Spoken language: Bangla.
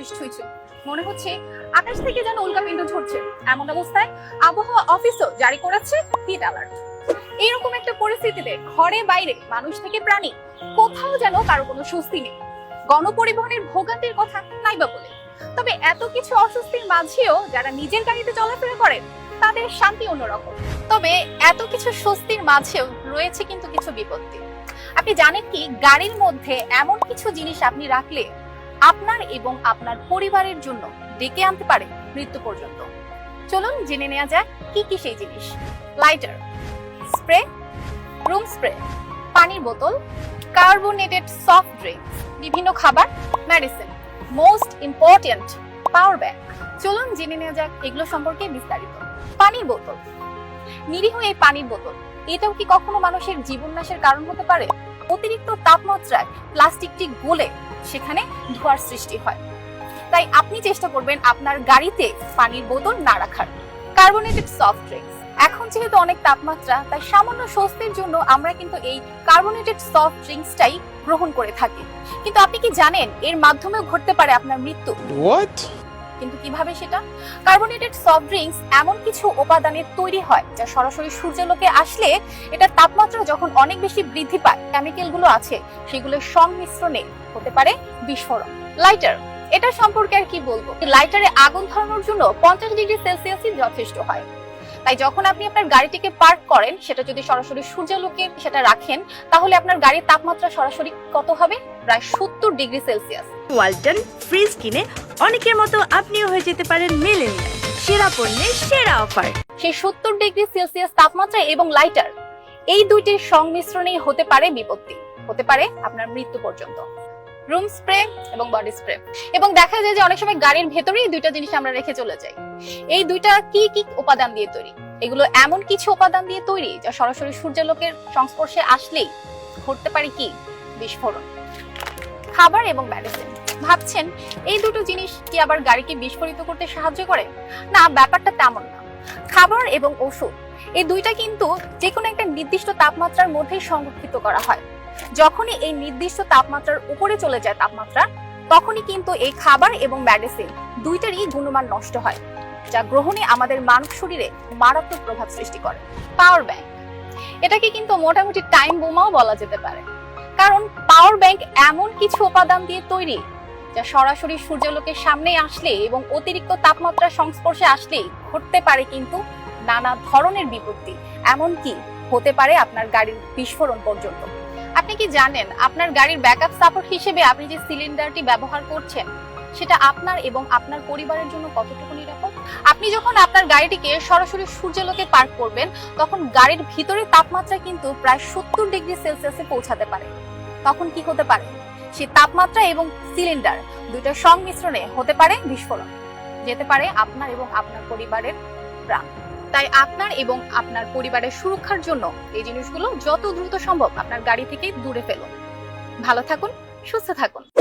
চল্লিশ ছুঁই ছুঁই। মনে হচ্ছে আকাশ থেকে যেন উল্কাপিণ্ড ঝরছে। এমন অবস্থায় আবহাওয়া অফিসও জারি করেছে হিট অ্যালার্ট এইরকম একটা পরিস্থিতিতে ঘরে বাইরে মানুষ থেকে প্রাণী কোথাও যেন কারও কোনো স্বস্তি নেই। গণপরিবহনের ভোগান্তির কথা নাই বা বলে। তবে এত কিছু অস্বস্তির মাঝেও যারা নিজের গাড়িতে চলাফেরা করেন তাদের শান্তি অন্যরকম। তবে এত কিছু স্বস্তির মাঝেও রয়েছে কিন্তু কিছু বিপত্তি। আপনি জানেন কি, গাড়ির মধ্যে এমন কিছু জিনিস আপনি রাখলে আপনার এবং আপনার পরিবারের জন্য ডেকে আনতে পারে মৃত্যু পর্যন্ত। চলুন জেনে নেওয়া যাক কি কি সেই জিনিস। লাইটার স্প্রে রুম স্প্রে পানির বোতল কার্বোনেটেড সফট ড্রিঙ্কস বিভিন্ন খাবার medicine most important power bank চলুন জেনে নেওয়া যাক এগুলো সম্পর্কে বিস্তারিত। পানির বোতল, নিরীহ এই পানির বোতল, এটাও কি কখনো মানুষের জীবন নাশের কারণ হতে পারে? অতিরিক্ত তাপমাত্রায় প্লাস্টিকটি গলে সেখানে ধোঁয়ার সৃষ্টি হয়। তাই আপনি চেষ্টা করবেন আপনার গাড়িতে পানির বোতল না রাখার। Carbonated soft drinks. এখন যেহেতু অনেক তাপমাত্রা, তাই সামান্য স্বস্তির জন্য আমরা কিন্তু এই কার্বোনেটেড সফট ড্রিঙ্কসটাই গ্রহণ করে থাকি। কিন্তু আপনি কি জানেন, এর মাধ্যমেও ঘটতে পারে আপনার মৃত্যু? কিন্তু কীভাবে সেটা? কার্বোনেটেড সফট ড্রিঙ্কস এমন কিছু উপাদানের তৈরি হয় যা সরাসরি সূর্যালোকে আসলে এটার তাপমাত্রা যখন অনেক বেশি বৃদ্ধি পায় কেমিক্যালগুলো আছে, সেগুলোর সংমিশ্রণে হতে পারে বিস্ফোরণ। লাইটার এটা সম্পর্কে আর কি বলব? লাইটারে আগুন ধরানোর জন্য পঞ্চাশ ডিগ্রি সেলসিয়াসই যথেষ্ট হয়। তাই যখন আপনি আপনার গাড়িটিকে পার্ক করেন, সেটা যদি সরাসরি সূর্যালোকে সেটা রাখেন, তাহলে আপনার গাড়ির তাপমাত্রা সরাসরি কত হবে? প্রায় সত্তর ডিগ্রি সেলসিয়াস। ওয়ালটন ফ্রিজ কিনে অনেকের মতো আপনিও হয়ে যেতে পারেন মিলেনিয়াল। সেরা পণ্যের সেরা অফার। সেই সত্তর ডিগ্রি সেলসিয়াস তাপমাত্রা এবং লাইটার এই দুইটির সংমিশ্রণেই হতে পারে বিপত্তি। হতে পারে আপনার মৃত্যু পর্যন্ত। রুম স্প্রে এবং বডি স্প্রে। এবং দেখা যায় যে অনেক সময় গাড়ির ভেতরেই দুইটা জিনিস আমরা রেখে চলে যাই। এই দুইটা কি কি উপাদান দিয়ে তৈরি? এগুলো এমন কিছু উপাদান দিয়ে তৈরি যা সরাসরি সূর্যালোকের সংস্পর্শে আসলেই ঘটতে পারে কি? বিস্ফোরণ। খাবার এবং মেডিসিন ভাবছেন, এই দুটো জিনিস কি আবার গাড়িকে বিস্ফোরিত করতে সাহায্য করে? না, ব্যাপারটা তেমন না। খাবার এবং ওষুধ, এই দুইটা কিন্তু যে কোনো একটা নির্দিষ্ট তাপমাত্রার মধ্যেই সংরক্ষিত করা হয়। যখনই এই নির্দিষ্ট তাপমাত্রার উপরে চলে যায় তাপমাত্রা, তখনই কিন্তু এই খাবার এবং মেডিসিন দুইটারই গুণমান নষ্ট হয়, যা গ্রহণে আমাদের মানব শরীরে মারাত্মক প্রভাব সৃষ্টি করে। পাওয়ার ব্যাংক এটাকে কিন্তু মোটামুটি টাইম বোমাও বলা যেতে পারে। কারণ পাওয়ার ব্যাংক এমন কিছু উপাদান দিয়ে তৈরি, যা সরাসরি সূর্যালোকের সামনে আসলে এবং অতিরিক্ত তাপমাত্রা সংস্পর্শে আসলেই ঘটতে পারে কিন্তু নানা ধরনের বিপত্তি, এমনকি হতে পারে আপনার গাড়ির বিস্ফোরণ পর্যন্ত। আপনি কি জানেন আপনার গাড়ির ব্যাকআপ সাপোর্ট হিসেবে আপনি যে সিলিন্ডারটি ব্যবহার করছেন, সেটা আপনার এবং আপনার পরিবারের জন্য কতটুকু নিরাপদ? আপনি যখন আপনার গাড়িটিকে সরাসরি সূর্যালোকে পার্ক করবেন, তখন গাড়ির ভিতরে তাপমাত্রা কিন্তু প্রায় সত্তর ডিগ্রি সেলসিয়াসে পৌঁছাতে পারে। তখন কি হতে পারে? সে তাপমাত্রা এবং সিলিন্ডার দুইটার সংমিশ্রণে হতে পারে বিস্ফোরণ। যেতে পারে আপনার এবং আপনার পরিবারের প্রাণ। তাই আপনার এবং আপনার পরিবারের সুরক্ষার জন্য এই জিনিসগুলো যত দ্রুত সম্ভব আপনার গাড়ি থেকে দূরে ফেলুন। ভালো থাকুন, সুস্থ থাকুন।